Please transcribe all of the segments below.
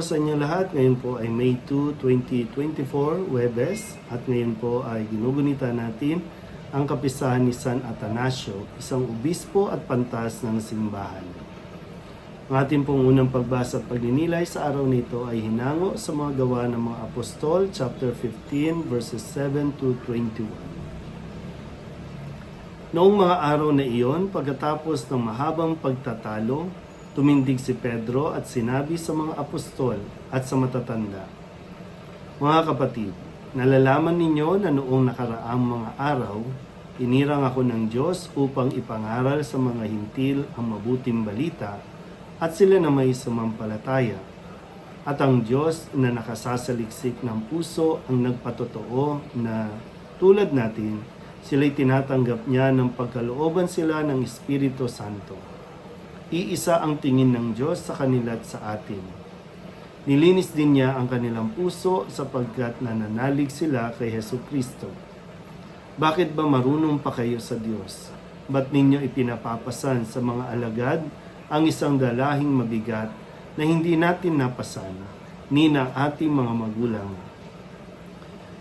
Sa inyo lahat. Ngayon po ay May 2, 2024, Webes. At ngayon po ay ginugunita natin ang kapistahan ni San Atanasio, isang obispo at pantas ng simbahan. Ang ating pong unang pagbasa at pagninilay sa araw nito ay hinango sa mga gawa ng mga apostol, chapter 15, verses 7 to 21. Noong mga araw na iyon, pagkatapos ng mahabang pagtatalo, tumindig si Pedro at sinabi sa mga apostol at sa matatanda, Mga kapatid, nalalaman ninyo na noong nakaraang mga araw, inirang ako ng Diyos upang ipangaral sa mga hintil ang mabuting balita at sila na may sumampalataya. At ang Diyos na nakasasaliksik ng puso ang nagpatotoo na tulad natin, sila'y tinatanggap niya ng pagkalooban sila ng Espiritu Santo. Iisa ang tingin ng Diyos sa kanila at sa atin. Nilinis din niya ang kanilang puso sapagkat nananalig sila kay Heso Kristo. Bakit ba marunong pa kayo sa Diyos? Ba't ninyo ipinapapasan sa mga alagad ang isang dalahing mabigat na hindi natin napasan, ni ng ating mga magulang?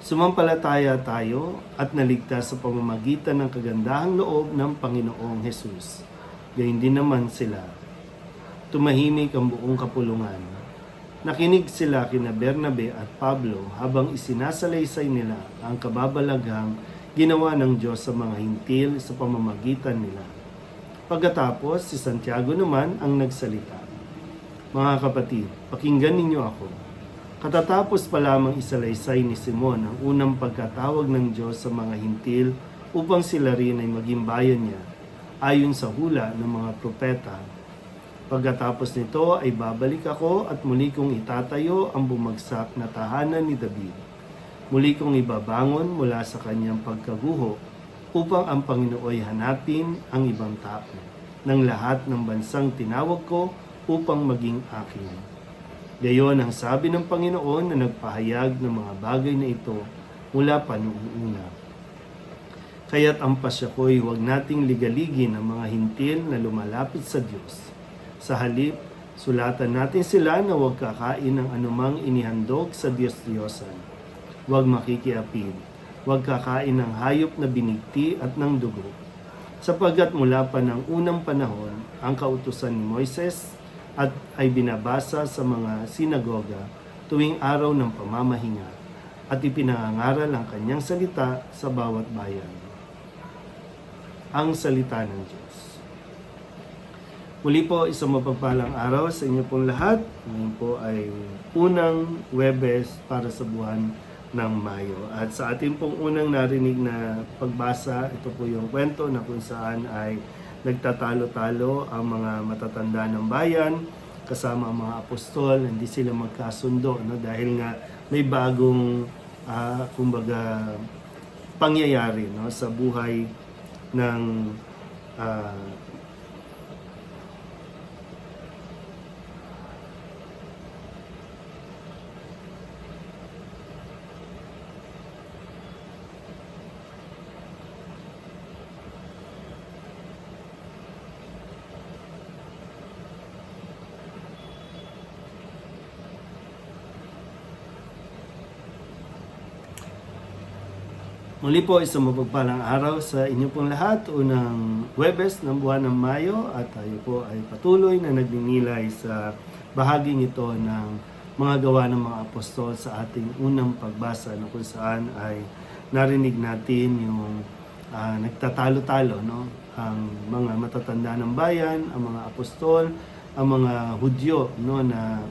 Sumampalataya tayo at naligtas sa pamamagitan ng kagandahang loob ng Panginoong Hesus. Gayun din naman sila. Tumahimik ang buong kapulungan. Nakinig sila kina Bernabe at Pablo habang isinasalaysay nila ang kababalaghang ginawa ng Diyos sa mga hintil sa pamamagitan nila. Pagkatapos, si Santiago naman ang nagsalita. Mga kapatid, pakinggan ninyo ako. Katatapos pa lamang isalaysay ni Simon ang unang pagkatawag ng Diyos sa mga hintil upang sila rin ay maging bayan niya ayon sa hula ng mga propeta. Pagkatapos nito ay babalik ako at muli kong itatayo ang bumagsak na tahanan ni David. Muli kong ibabangon mula sa kanyang pagkaguho upang ang Panginooy hanapin ang ibang tao ng lahat ng bansang tinawag ko upang maging akin. Gayon ang sabi ng Panginoon na nagpahayag ng mga bagay na ito mula pa noong una. Kaya't ang pasya ko'y huwag nating ligaligin ang mga hintil na lumalapit sa Diyos. Sa halip, sulatan natin sila na huwag kakain ng anumang inihandog sa Diyos-Diyosan. Huwag makikiapid. Huwag kakain ng hayop na binigti at ng dugo. Sapagkat mula pa ng unang panahon, ang kautusan ni Moises at ay binabasa sa mga sinagoga tuwing araw ng pamamahinga at ipinangangaral ang kanyang salita sa bawat bayan ang salita ng Diyos. Muli po, isang mapagpalang araw sa inyo pong lahat. Ngayon po ay unang Webes para sa buwan ng Mayo. At sa ating pong unang narinig na pagbasa, ito po yung kwento na kung saan ay nagtatalo-talo ang mga matatanda ng bayan kasama ang mga apostol, hindi sila magkasundo no? dahil nga may bagong ah, kumbaga pangyayari no sa buhay ng ah, Muli po isang mapagpalang araw sa inyo pong lahat. Unang Webes ng buwan ng Mayo at tayo po ay patuloy na nagninilay sa bahaging ito ng mga gawa ng mga apostol sa ating unang pagbasa na kung saan ay narinig natin yung ah, nagtatalo-talo no ang mga matatanda ng bayan, ang mga apostol, ang mga Hudyo no na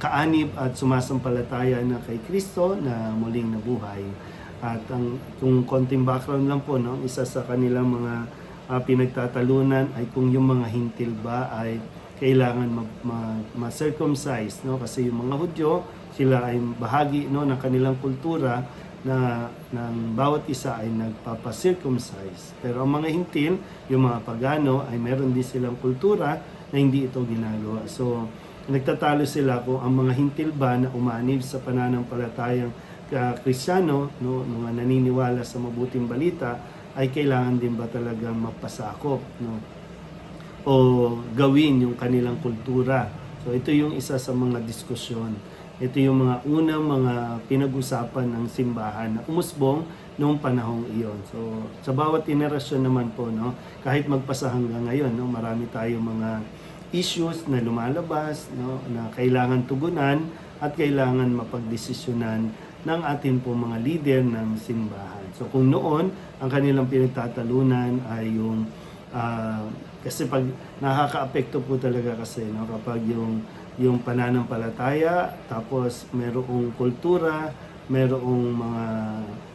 kaanib at sumasampalataya na kay Kristo na muling nabuhay. At ang kung konting background lang po, no, isa sa kanilang mga ah, pinagtatalunan ay kung yung mga hintil ba ay kailangan ma- ma- ma-circumcise, no? Kasi yung mga Hudyo, sila ay bahagi no ng kanilang kultura na ng bawat isa ay nagpapa-circumcise. Pero ang mga hintil, yung mga pagano ay meron din silang kultura na hindi ito ginagawa. So, nagtatalo sila kung ang mga hintil ba na umanib sa pananampalatayang uh, kristyano, no, mga naniniwala sa mabuting balita, ay kailangan din ba talaga mapasakop, no? O gawin yung kanilang kultura So ito yung isa sa mga diskusyon. Ito yung mga unang mga pinag-usapan ng simbahan na umusbong noong panahong iyon. So sa bawat generasyon naman po, no, kahit magpasa hanggang ngayon, no, marami tayong mga issues na lumalabas, no, na kailangan tugunan at kailangan mapagdesisyonan ng ating po mga leader ng simbahan. So kung noon, ang kanilang pinagtatalunan ay yung ah, kasi pag nakakaapekto po talaga kasi no kapag yung yung pananampalataya tapos merong kultura, merong mga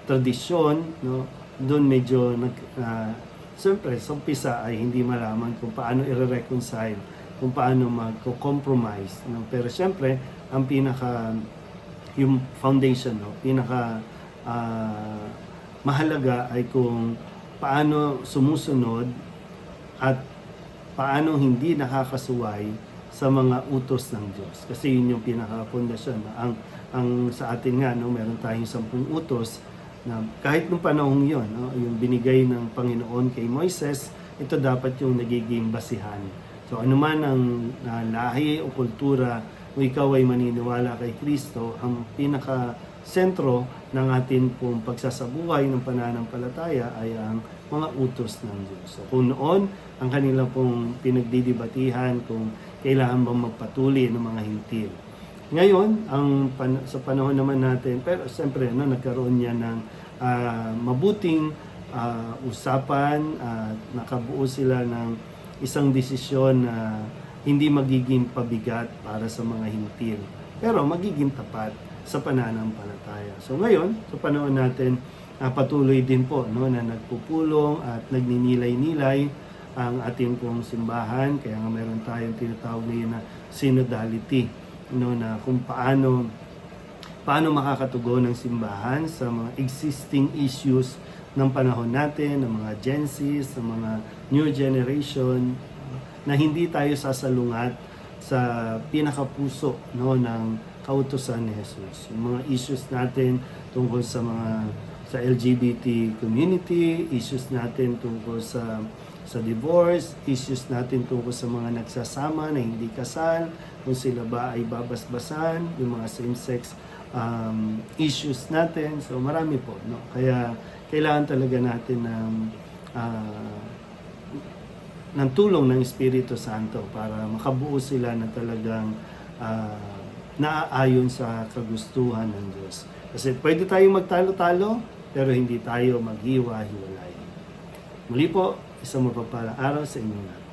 tradisyon no doon medyo nag uh, siyempre sa umpisa ay hindi malaman kung paano i-reconcile kung paano magko-compromise no pero siyempre ang pinaka yung foundation no pinaka ah, mahalaga ay kung paano sumusunod at paano hindi nakakasuway sa mga utos ng Diyos. Kasi yun yung pinaka-pundasyon. Ang, ang sa atin nga, no, meron tayong sampung utos na kahit nung panahong yon, no, yung binigay ng Panginoon kay Moises, ito dapat yung nagiging basihan. So anuman ang uh, lahi o kultura o ikaw ay maniniwala kay Kristo, ang pinaka sentro ng atin pong pagsasabuhay ng pananampalataya ay ang mga utos ng Diyos. So kung noon, ang kanila pong pinagdidibatihan kung kailangan bang magpatuloy ng mga hintil. Ngayon, ang pan- sa panahon naman natin, pero siyempre no, nagkaroon yan ng ah, mabuting ah, usapan at nakabuo sila ng isang desisyon na hindi magiging pabigat para sa mga hintil, pero magiging tapat sa pananampalataya. So ngayon, sa panahon natin, ah, patuloy din po no, na nagpupulong at nagninilay-nilay ang ating pong simbahan. Kaya nga meron tayong tinatawag ngayon na synodality no, na kung paano paano makakatugon ng simbahan sa mga existing issues ng panahon natin, ng mga Gen Z, ng mga new generation, na hindi tayo sasalungat sa pinakapuso no, ng kautosan ni Jesus. Yung mga issues natin tungkol sa mga sa LGBT community, issues natin tungkol sa sa divorce, issues natin tungkol sa mga nagsasama na hindi kasal, kung sila ba ay babasbasan, yung mga same-sex um, issues natin. So marami po. No? Kaya kailangan talaga natin ng ah, ng tulong ng Espiritu Santo para makabuo sila na talagang ah, naaayon sa kagustuhan ng Diyos. Kasi pwede tayong magtalo-talo, pero hindi tayo maghiwa-hiwalay. Muli po, isang mapagpalang araw sa inyo lahat.